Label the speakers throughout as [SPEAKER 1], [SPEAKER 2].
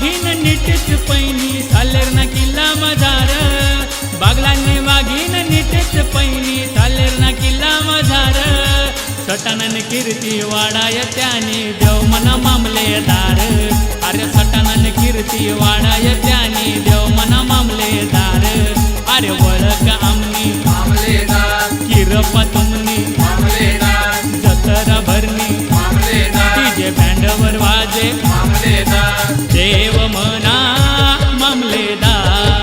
[SPEAKER 1] वाघीन नीटच पैनी सालर ना किल्ला मजार बागलाने वाघीन नीटच पैनी सालर ना किल्ला मजार सटानन कीर्ती वाडाय त्याने देव मना मामले दार. अरे सटानन कीर्ती वाडाय त्याने देव मना मामले दार. अरे वळख आमनी
[SPEAKER 2] मामलेदार
[SPEAKER 1] किरपा तुम मामलेदार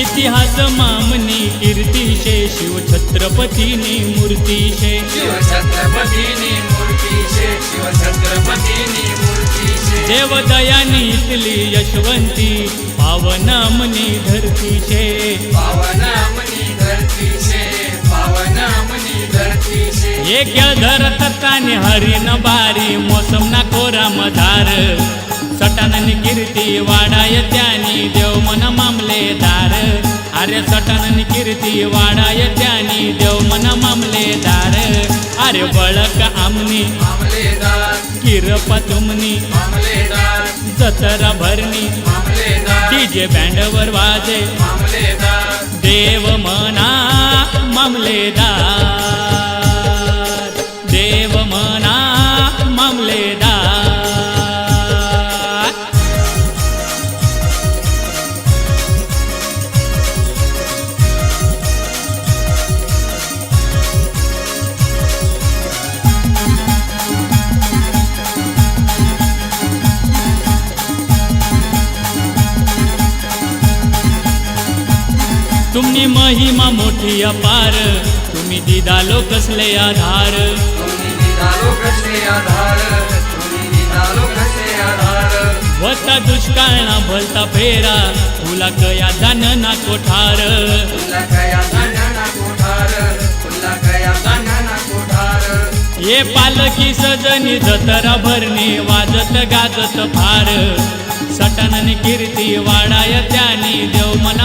[SPEAKER 1] इतिहास मामनी कीर्तिशे शिव छत्रपतीने मूर्तीशे.
[SPEAKER 2] शिवछत्रपतीनी मूर्तीशे शिवछत्रपतीनी मूर्तीशे.
[SPEAKER 1] यशवंती पावनामनी धरतीशे.
[SPEAKER 2] पावनामनी धरतीशे पावनामनी धरतीशे.
[SPEAKER 1] एक धरताने हरिण बारी मोसम ना कोरा मधार सटानन कीर्ती वाडाय त्यानी देव मन मामलेदार अरे सटानन कीर्ती वाडाय त्यानी देव मन मामलेदार. अरे बळक आमनी किरपा तुमनी जतरा भरणी डीजे बँडवर वाजे. देव तुम्ही महिमा मोठी अपार. तुम्ही दिदालो कसले आधार. होता दुष्काळना भलता फेरा. तुला कया ना कोठार. ये पालकी सजनी जतरा भरणी वाजत गाजत फार. सटानन कीर्ती वाडाय त्यानी देव मन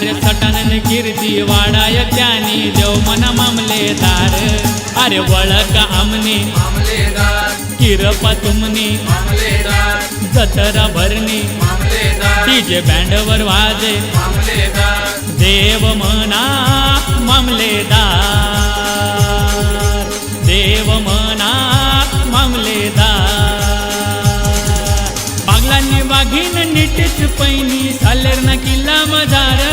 [SPEAKER 1] अरे सटानन कीर्ती वाडाय त्यानी देव मन मामलेदार अरे वळक आमनी
[SPEAKER 2] मामलेदार
[SPEAKER 1] किरपा तुमनी जतरा भरणी.
[SPEAKER 2] मामलेदार
[SPEAKER 1] डीजे बँडवर वाजे देव मना मामलेदार देव मना मामलेदार बागलांनी बाघीन नीटच पैनी सालेर ना किल्ला मजार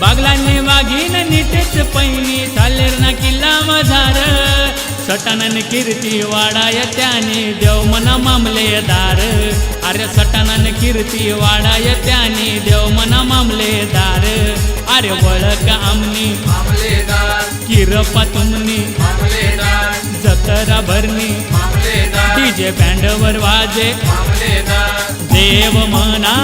[SPEAKER 1] बागलांनी वाघीन नीटच पैनी सालेर ना किल्ला मझार. सटानन कीर्ती वाडाय त्याने. देव मन मामलेदार अरे सटानन कीर्ती वाडाय त्याने. देव मन मामलेदार अरे वळक आमनी किरपा तुमनी जतरा भरणी. डीजे बँडवर वाजे. देव मना